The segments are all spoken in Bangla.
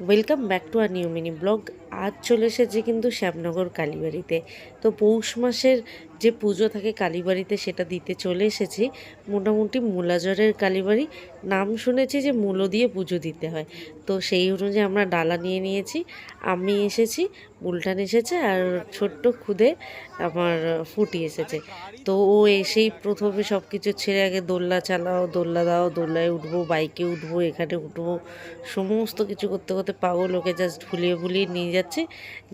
Welcome back to our new mini blog আজ চলে এসেছে কিন্তু শ্যামনগর কালীবাড়িতে। তো পৌষ মাসের যে পুজো থাকে কালীবাড়িতে সেটা দিতে চলে এসেছি। মোটামুটি মূলাজরের কালীবাড়ি। নাম শুনেছি যে মূলো দিয়ে পুজো দিতে হয়। তো সেই অনুযায়ী আমরা ডালা নিয়ে নিয়েছি। আমি এসেছি বুলটান এসেছে আর ছোট্ট খুদে আমার ফুটি এসেছে। তো ও এসেই প্রথমে সব কিছু ছেড়ে আগে দোল্লা চালাও দোল্লা দাও দোল্লায় উঠবো, বাইকে উঠবো, এখানে উঠবো, সমস্ত কিছু করতে করতে পাগল ওকে জাস্ট ভুলিয়ে ভুলিয়ে নিয়ে যাচ্ছে,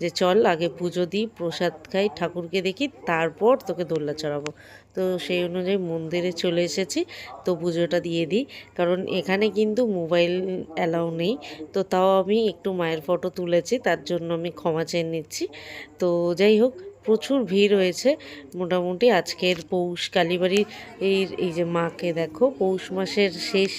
যে চল আগে পুজো দিই, প্রসাদ খাই, ঠাকুরকে দেখি, তারপর তোকে দোল্লা চড়াবো। তো সেই অনুযায়ী মন্দিরে চলে এসেছি, তো পুজোটা দিয়ে দিই। কারণ এখানে কিন্তু মোবাইল অ্যালাউ নেই, তো তাও আমি একটু মায়ের ফটো তুলেছি, তার জন্য আমি ক্ষমা চেয়ে নিচ্ছি। তো যাই হোক, প্রচুর ভিড় হয়েছে, মোটামুটি আজকের পৌষ কালীবাড়ির, এই যে মাকে দেখো, পৌষ মাসের শেষ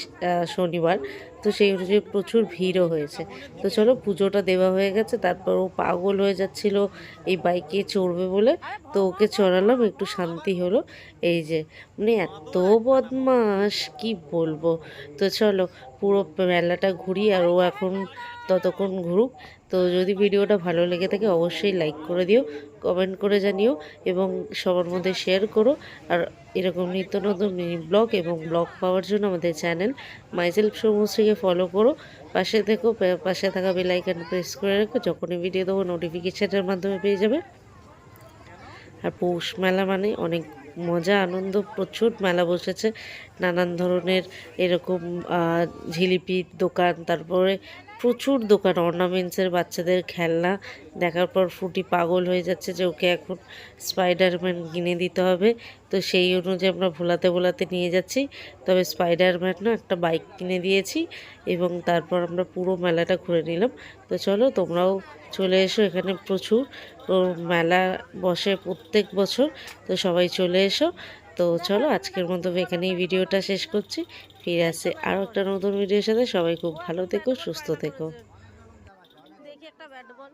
শনিবার তো সেই অনুযায়ী প্রচুর ভিড়ও হয়েছে। তো চলো পুজোটা দেওয়া হয়ে গেছে, তারপর ও পাগল হয়ে যাচ্ছিল, এই বাইকে চড়বে বলে। তো ওকে চড়ালাম, একটু শান্তি হলো। এই যে মানে এত বদমাস কি বলব? তো চলো, পুরো মেলাটা ঘুরি আর ও এখন ততক্ষণ ঘুরুক। তো যদি ভিডিওটা ভালো লেগে থাকে, অবশ্যই লাইক করে দিও কমেন্ট করে জানিও এবং সবার মধ্যে শেয়ার করো। আর এরকম নিত্য নতুন ব্লগ এবং ব্লগ পাওয়ার জন্য আমাদের চ্যানেল মাইসেলফ সমশ্রীকে ফলো করো। পাশে থেকো পাশে থাকা বেলাইকান প্রেস করে রাখো। যখনই ভিডিও দেবো নোটিফিকেশানের মাধ্যমে পেয়ে যাবে। আর পৌষ মেলা মানে অনেক মজা, আনন্দ, প্রচুর মেলা বসেছে। নানান ধরনের এরকম ঝিলিপির দোকান, তারপরে প্রচুর দোকান অর্নামেন্টসের বাচ্চাদের খেলনা, দেখার পর ফুটি পাগল হয়ে যাচ্ছে যে ওকে এখন স্পাইডারম্যান কিনে দিতে হবে। তো সেই অনুযায়ী আমরা ভোলাতে ভোলাতে নিয়ে যাচ্ছি। তবে স্পাইডারম্যান না একটা বাইক কিনে দিয়েছি এবং তারপর আমরা পুরো মেলাটা ঘুরে নিলাম। তো চলো তোমরাও চলে এসো এখানে প্রচুর। মেলা বসে প্রত্যেক বছর। তো সবাই চলে এসো। তো চলো আজকের মতো এখানেই ভিডিওটা শেষ করছি। ফিরে আসে আরও একটা নতুন ভিডিওর সাথে। সবাই খুব ভালো থেকো, সুস্থ থেকো। দেখি একটা ব্যাট বল।